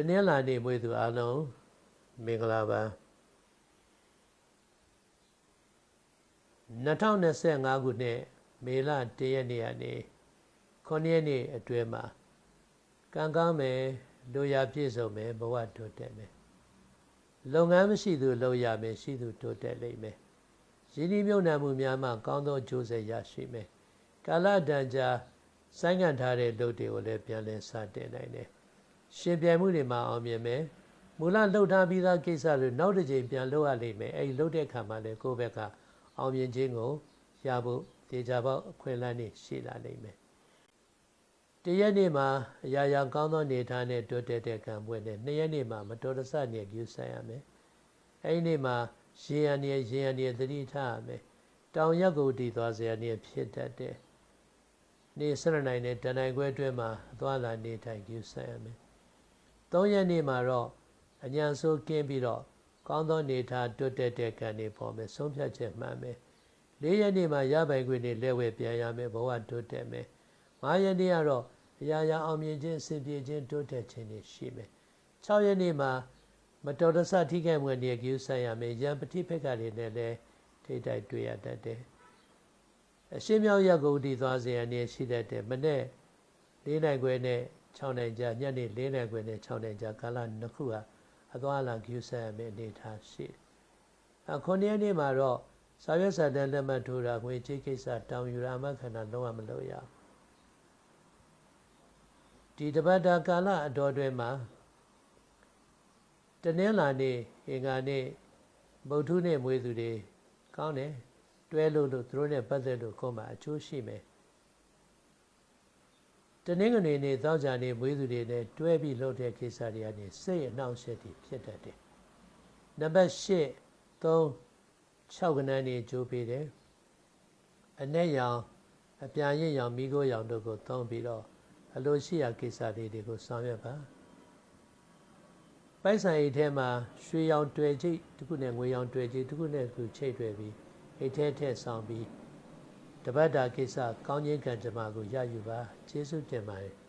တနင်္လာနေ့မွေးသူအားလုံးမင်္ဂလာပါ2025ခုနှစ်မေလ1ရက်နေ့ကနေ9ရက်နေ့အတွင်းမှာကံကောင်းမယ်လူရပြည့်စုံမယ်ဘဝတိုးတက်မယ်လုပ်ငန်းမရှိသူလုပ်ရမယ်ရှိသူတိုးတက်လိမ့်မယ်ရင်းနှီးမြှုပ်နှံမှုများမှကောင်းသောကြိုးစားရရှိမယ်ကာလတန်ကြာစိုင်းငံ့ထားတဲ့လုပ်တွေကိုလည်းပြန်လည်စတင်နိုင်တယ် ရှင်ပြိုင်မှုတွေမှာအောင်မြင်မယ်မူလလှုပ်ထားပြီးသားကိစ္စတွေနောက်တစ်ချိန်ပြန်လုပ်ရလိမ့်မယ်အဲဒီလှုပ်တဲ့ခါမှာလည်းကိုယ့်ဘက်ကအောင်မြင်ခြင်းကိုရဖို့တေချာပေါက်အခွင့်အလမ်းတွေရှိလာနိုင်မယ်တရက်နေ့မှာအရာရာကောင်းသောနေထားနဲ့တိုးတက်တဲ့ကံပွင့်နဲ့နှစ်ရက်နေ့မှာမတော်တဆနေကျူးဆိုင်ရမယ်အဲဒီနေ့မှာရေရန်နေရေရန်နေသတိထားရမယ်တောင်ရက်ကိုတည်သွားစရာနေဖြစ်တတ်တယ်နေ့၁၂နိုင်နဲ့တနိုင်ခွဲအတွင်းမှာအသွားလာနေထိုင်ကျူးဆိုင်ရမယ် ၃ရက်နေ့မှာတော့အညာဆိုးကင်းပြီးတော့ကောင်းသောနေထားတွတ်တက်တဲ့ကံတွေပေါ်မယ်ဆုံးဖြတ်ချက်မှန်မယ်၄ရက်နေ့မှာရပိုင်ခွင့်တွေလက်ဝဲပြန်ရမယ်ဘဝတွတ်တက်မယ်၅ရက်နေ့ကတော့အရာရာအောင်မြင်ခြင်းစင်ပြေခြင်းတွတ်တက်ခြင်းတွေရှိမယ်၆ရက်နေ့မှာမတော်တဆထိခိုက်မှုတွေကျူးဆိုင်ရမယ်ရံပတိဖက်ကတွေနဲ့လည်းထိတိုက်တွေ့ရတတ်တယ်အရှင်းမြောက်ရက်ကိုတည်သွားစေရနေရှိတတ်တယ်မနေ့၄နိုင်ခွဲနဲ့ 6နိုင်ကြာညနေ၄နိုင်ခွဲနဲ့6နိုင်ကြာကာလနှစ်ခုဟာအသွားလာကျူးဆရမယ့်အနေထားရှိအခုနေ့နေ့မှာတော့စာရွက်စာတမ်းလက်မှတ်ထိုးတာငွေကြေးကိစ္စတောင်းယူရာမခန္ဓာလုံးဝမလုပ်ရဒီတပတ်တာကာလအတော်တွင်မှာတနင်္လာနေ့အင်္ဂါနေ့ဗုဒ္ဓနေ့မွေးသူတွေကောင်းတယ်တွဲလို့လို့သူတို့နဲ့ပတ်သက်လို့ကိုယ်မှာအကျိုးရှိမယ် တနင်္ဂနွေနေ့သောကြာနေ့မွေးသူတွေနဲ့တွဲပြီးလုပ်တဲ့ကိစ္စတွေကနေစိတ်အနှောင့်အယှက်တွေဖြစ်တတ်တယ်။နံပါတ်၈3 6ကဏ္ဍနေကြိုးပေးတယ်။အ내ရောင်အပြာရင့်ရောင်မိခိုးရောင်တို့ကိုသုံးပြီးတော့အလိုရှိရာကိစ္စလေးတွေကိုဆောင်ရွက်ပါ။ပိုက်ဆိုင်အိတ်ထဲမှာရွှေရောင်တွေ့ချိတ်တစ်ခုနဲ့ငွေရောင်တွေ့ချိတ်တစ်ခုနဲ့တစ်ခုချိတ်တွေ့ပြီးအိတ်ထဲထည့်ဆောင်ပြီး တပတ်တာကိစ္စကောင်းခြင်းကံကြမ္မာကိုရယူပါကျေးဇူးတင်ပါတယ်